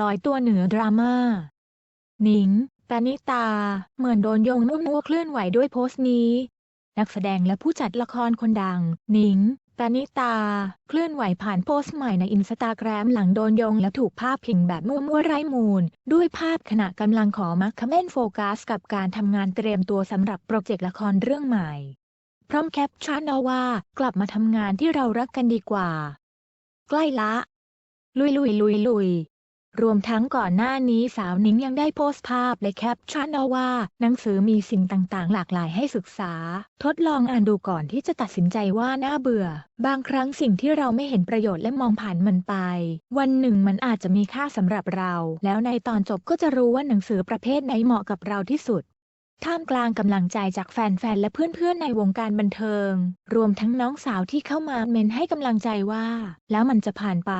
ลอยตัวเหนือดราม่า หนิง ปณิตา เหมือนโดนโยงนุ่มนัวเคลื่อนไหวด้วยโพสต์นี้ นักแสดงและผู้จัดละครคนดัง หนิง ปณิตา เคลื่อนไหวผ่านโพสต์ใหม่ในอินสตาแกรมหลังโดนโยงและถูกภาพพิงแบบมั่วๆไร้มูล ด้วยภาพขณะกำลังขอมักคเมนโฟกัสกับการทำงานเตรียมตัวสำหรับโปรเจกต์ละครเรื่องใหม่ พร้อมแคปชั่นเอาว่า กลับมาทำงานที่เรารักกันดีกว่า ใกล้ละ ลุยลุยลุยลุย รวมทั้งก่อนหน้านี้สาวนิ้งยังได้โพสต์ภาพและแคปชั่นเอาว่า หนังสือมีสิ่งต่างๆ หลากหลายให้ศึกษา ทดลองอ่านดูก่อนที่จะตัดสินใจว่าน่าเบื่อ บางครั้งสิ่งที่เราไม่เห็นประโยชน์และมองผ่านมันไป วันหนึ่งมันอาจจะมีค่าสำหรับเรา แล้วในตอนจบก็จะรู้ว่าหนังสือประเภทไหนเหมาะกับเราที่สุดท่ามกลางกำลังใจจากแฟนๆ และเพื่อนๆ ในวงการบันเทิง รวมทั้งน้องสาวที่เข้ามาเมนให้กำลังใจว่า แล้วมันจะผ่านไป